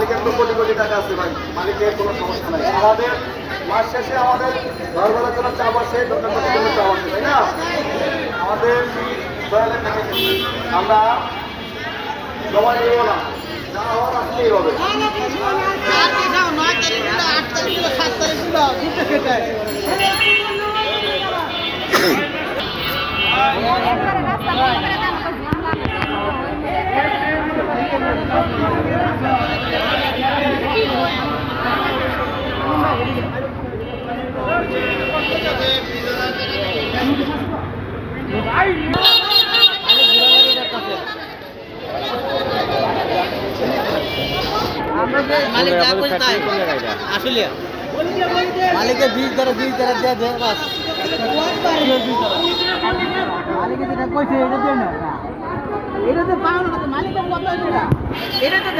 মালিকের তো কোটি কোটি টাকা আছে ভাই, মালিকের কোনো সমস্যা নাই। আমাদের মাস শেষে আমাদের ঘর ভাড়ার জন্য চাপ দোকান দোকানের জন্য চাপ আছে, তাই না? আমাদের আমরা জমা নেব না, যা হওয়ার আসলেই হবে। মালিক যা করে তাই। আসলে বীজ ধরে বীজ ধরে দিয়ে দে বাস। মালিকের যেটা কইছে এটা দিয়ে না। এটা তো পাও না মালিকের কত এটা তো